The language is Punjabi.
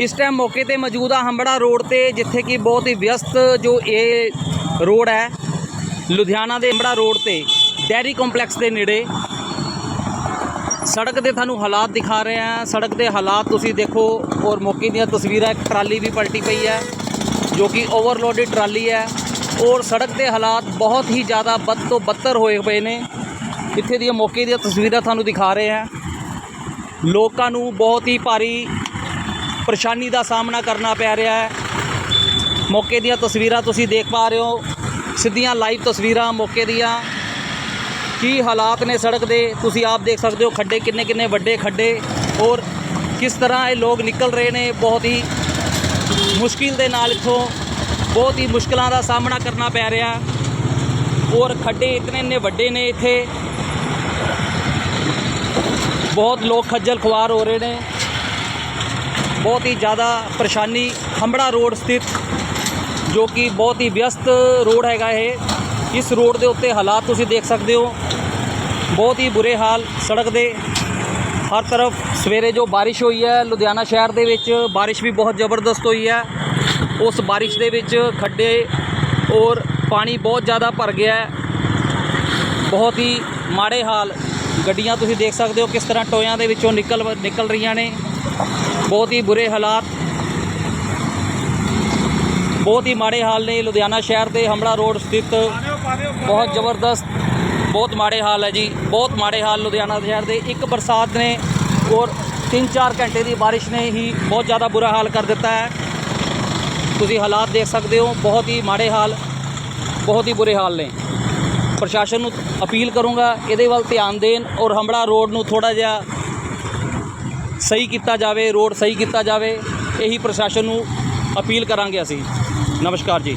ਇਸ ਟਾਈਮ ਮੌਕੇ ਤੇ ਮੌਜੂਦ ਆ ਹੰਬੜਾ ਰੋਡ ਤੇ, ਜਿੱਥੇ ਕਿ ਬਹੁਤ ਹੀ ਵਿਅਸਤ ਜੋ ਇਹ ਰੋਡ ਹੈ, ਲੁਧਿਆਣਾ ਦੇ ਹੰਬੜਾ ਰੋਡ ਤੇ, ਡੈਰੀ ਕੰਪਲੈਕਸ ਦੇ ਨੇੜੇ। ਸੜਕ ਦੇ ਤੁਹਾਨੂੰ ਹਾਲਾਤ ਦਿਖਾ ਰਹੇ ਆ ਸੜਕ ਦੇ ਹਾਲਾਤ ਤੁਸੀਂ ਦੇਖੋ ਔਰ ਮੌਕੇ ਦੀਆਂ ਤਸਵੀਰਾਂ, ਇੱਕ ਟਰਾਲੀ ਵੀ ਪਲਟੀ ਪਈ ਹੈ, ਜੋ ਕਿ ਓਵਰਲੋਡਡ ਟਰਾਲੀ ਹੈ। ਔਰ ਸੜਕ ਦੇ ਹਾਲਾਤ ਬਹੁਤ ਹੀ ਜ਼ਿਆਦਾ ਬਦ ਤੋਂ ਬੱਤਰ ਹੋਏ ਪਏ ਨੇ। ਇੱਥੇ ਦੀਆਂ ਮੌਕੇ ਦੀਆਂ ਤਸਵੀਰਾਂ ਤੁਹਾਨੂੰ ਦਿਖਾ ਰਹੇ ਆ ਲੋਕਾਂ ਨੂੰ ਬਹੁਤ ਹੀ ਭਾਰੀ ਪਰੇਸ਼ਾਨੀ ਦਾ ਸਾਹਮਣਾ ਕਰਨਾ ਪੈ ਰਿਹਾ ਹੈ। ਮੌਕੇ ਦੀਆਂ ਤਸਵੀਰਾਂ ਤੁਸੀਂ ਦੇਖ ਪਾ ਰਹੇ ਹੋ। ਸਿੱਧੀਆਂ ਲਾਈਵ ਤਸਵੀਰਾਂ ਮੌਕੇ ਦੀਆਂ। ਕੀ ਹਾਲਾਤ ਨੇ ਸੜਕ ਦੇ? ਤੁਸੀਂ ਆਪ ਦੇਖ ਸਕਦੇ ਹੋ ਖੱਡੇ ਕਿੰਨੇ ਕਿੰਨੇ ਵੱਡੇ ਖੱਡੇ ਔਰ ਕਿਸ ਤਰ੍ਹਾਂ ਇਹ ਲੋਕ ਨਿਕਲ ਰਹੇ ਨੇ। ਬਹੁਤ ਹੀ ਮੁਸ਼ਕਿਲ ਦੇ ਨਾਲ ਇੱਥੋਂ ਬਹੁਤ ਹੀ ਮੁਸ਼ਕਲਾਂ ਦਾ ਸਾਹਮਣਾ ਕਰਨਾ ਪੈ ਰਿਹਾ। ਔਰ ਖੱਡੇ ਇਤਨੇ ਇੰਨੇ ਵੱਡੇ ਨੇ ਇੱਥੇ। ਬਹੁਤ ਲੋਕ ਖੱਜਲ ਖੁਆਰ ਹੋ ਰਹੇ ਨੇ। ਬਹੁਤ ਹੀ ਜ਼ਿਆਦਾ ਪਰੇਸ਼ਾਨੀ ਹੰਬੜਾ ਰੋਡ ਸਥਿਤ ਜੋ ਕਿ ਬਹੁਤ ਹੀ ਵਿਅਸਤ ਰੋਡ ਹੈਗਾ ਇਹ। ਇਸ ਰੋਡ ਦੇ ਉੱਤੇ ਹਾਲਾਤ ਤੁਸੀਂ ਦੇਖ ਸਕਦੇ ਹੋ। ਬਹੁਤ ਹੀ ਬੁਰੇ ਹਾਲ ਸੜਕ ਦੇ। ਹਰ ਤਰਫ ਸਵੇਰੇ ਜੋ ਬਾਰਿਸ਼ ਹੋਈ ਹੈ, ਲੁਧਿਆਣਾ ਸ਼ਹਿਰ ਦੇ ਵਿੱਚ ਬਾਰਿਸ਼ ਵੀ ਬਹੁਤ ਜ਼ਬਰਦਸਤ ਹੋਈ ਹੈ। ਉਸ ਬਾਰਿਸ਼ ਦੇ ਵਿੱਚ ਖੱਡੇ ਔਰ ਪਾਣੀ ਬਹੁਤ ਜ਼ਿਆਦਾ ਭਰ ਗਿਆ ਹੈ। ਬਹੁਤ ਹੀ ਮਾੜੇ ਹਾਲ ਗੱਡੀਆਂ ਤੁਸੀਂ ਦੇਖ ਸਕਦੇ ਹੋ ਕਿਸ ਤਰ੍ਹਾਂ ਟੋਇਆਂ ਦੇ ਵਿੱਚੋਂ ਨਿਕਲ ਨਿਕਲ ਰਹੀਆਂ ਨੇ। ਬਹੁਤ ਹੀ ਬੁਰੇ ਹਾਲਾਤ, ਬਹੁਤ ਹੀ ਮਾੜੇ ਹਾਲ ਨੇ ਲੁਧਿਆਣਾ ਸ਼ਹਿਰ ਦੇ ਹਮੜਾ ਰੋਡ ਸਥਿਤ। ਬਹੁਤ ਜ਼ਬਰਦਸਤ, ਬਹੁਤ ਮਾੜੇ ਹਾਲ ਹੈ ਜੀ, ਬਹੁਤ ਮਾੜੇ ਹਾਲ ਲੁਧਿਆਣਾ ਸ਼ਹਿਰ ਦੇ। ਇੱਕ ਬਰਸਾਤ ਨੇ ਔਰ 3-4 ਘੰਟੇ ਦੀ ਬਾਰਿਸ਼ ਨੇ ਹੀ ਬਹੁਤ ਜ਼ਿਆਦਾ ਬੁਰਾ ਹਾਲ ਕਰ ਦਿੱਤਾ ਹੈ। ਤੁਸੀਂ ਹਾਲਾਤ ਦੇਖ ਸਕਦੇ ਹੋ, ਬਹੁਤ ਹੀ ਮਾੜੇ ਹਾਲ, ਬਹੁਤ ਹੀ ਬੁਰੇ ਹਾਲ ਨੇ। ਪ੍ਰਸ਼ਾਸਨ ਨੂੰ ਅਪੀਲ ਕਰੂੰਗਾ, ਇਹਦੇ ਵੱਲ ਧਿਆਨ ਦੇਣ ਔਰ ਹੰਬੜਾ ਰੋਡ ਨੂੰ ਥੋੜਾ ਜਿਹਾ ਸਹੀ ਕੀਤਾ ਜਾਵੇ, ਰੋਡ ਸਹੀ ਕੀਤਾ ਜਾਵੇ, ਇਹੀ ਪ੍ਰਸ਼ਾਸਨ ਨੂੰ ਅਪੀਲ ਕਰਾਂਗੇ ਅਸੀਂ। ਨਮਸਕਾਰ ਜੀ।